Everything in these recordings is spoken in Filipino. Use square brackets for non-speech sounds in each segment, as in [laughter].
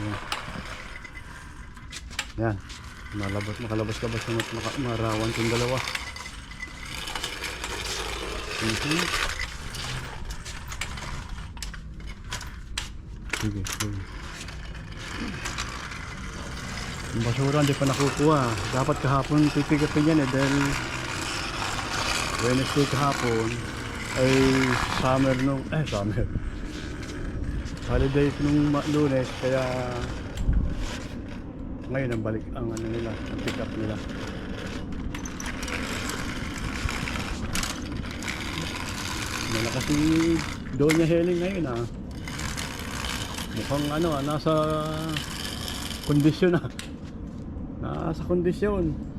Ayan. Yan. Malabot, makalabas-labas na maka- marawan kong dalawa. Mhm. Sige, sige. Yung basura hindi pa nakukuha. Dapat kahapon pipigapin yan eh dahil Wednesday kahapon ay summer nung, eh summer. Holidays nung lunes kaya ngayon ang balik ang ano nila, ang pick up nila. Malakas si Doña Helen ngayon ah. Mukhang ano ah, nasa kondisyon ah. Nasa kondisyon. Nasa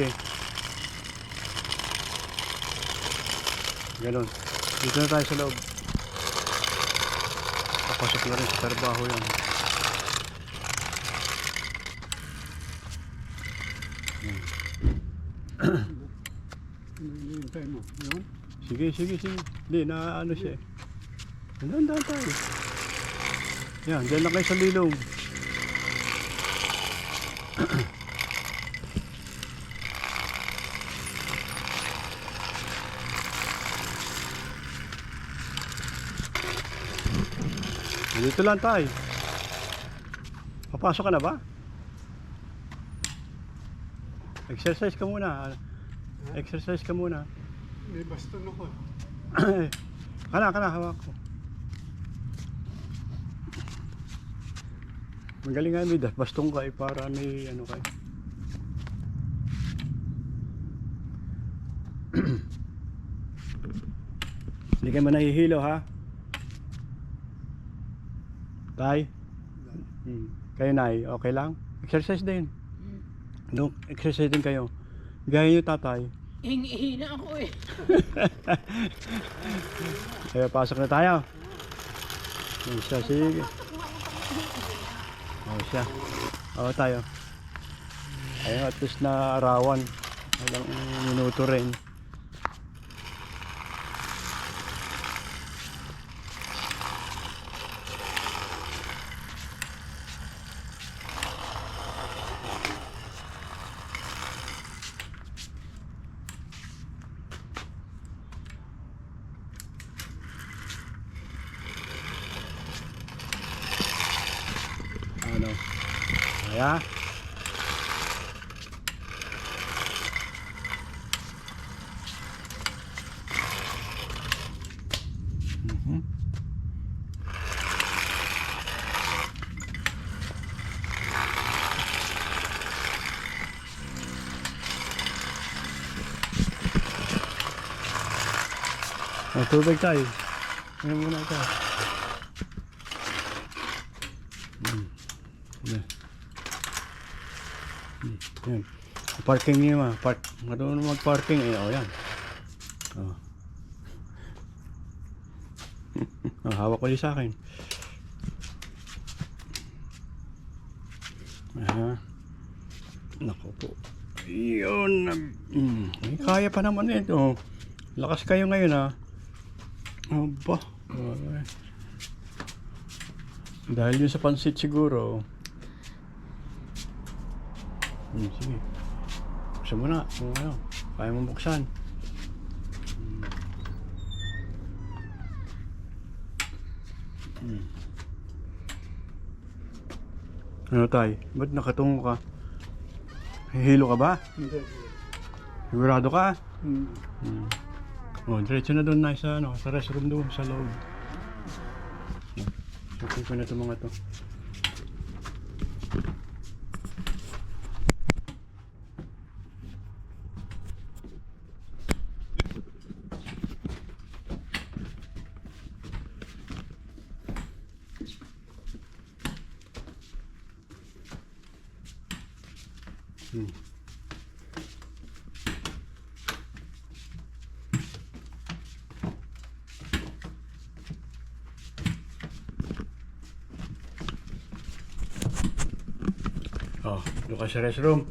Sige. Ganon. Dito na tayo sa loob. Papasok na rin sa trabaho yan. Hinihintay mo. Yun. Sige, sige, sige. Hindi, na ano siya eh. Dahan-dahan tayo. Yan, dyan na kayo sa lilong. [clears throat] Dito lang tayo. Papasok ka na ba? Exercise ka muna. Exercise ka muna. May baston ako. Eh. [clears throat] kana, kana, hawak ko. Magaling nga, may bastong ka eh, para may ano ka eh. [clears throat] Hindi kayo manahihilo ha. Tay? Hmm. Kayo nay, okay lang? Exercise din. No, exercise din kayo. Gaya nyo tatay. Hingi na ako eh. [laughs] Kaya pasok na tayo. Yung siya, sige. Oo siya. Oo tayo. Ayun, at least na arawan. Walang minuto rin. Ano? Kaya? Mhm. Oh, tubig tayo. Ano muna tayo? Yan. Hmm, Yan. Parking niya ma. Park. Marunong mag-parking. Eh, oh, yan. Oh. [laughs] Ang hawak ko din sa akin. Aha. Naku po. Yun. Mm. Eh, kaya pa naman ito. Lakas kayo ngayon ha. Aba. Ay. Dahil yun sa pansit siguro. Hmm, sige. Buksan mo na. Kung ano. Kaya mo buksan. Hmm. Hmm. Ano tay? Ba't nakatungo ka? Hihilo ka ba? Hindi. Sigurado ka? Hmm. Hmm. Oh, diretso na doon na sa ano, sa restroom doon sa loob. Sakin ko na itong mga to. Hmm. Oh, doon ka sa restroom.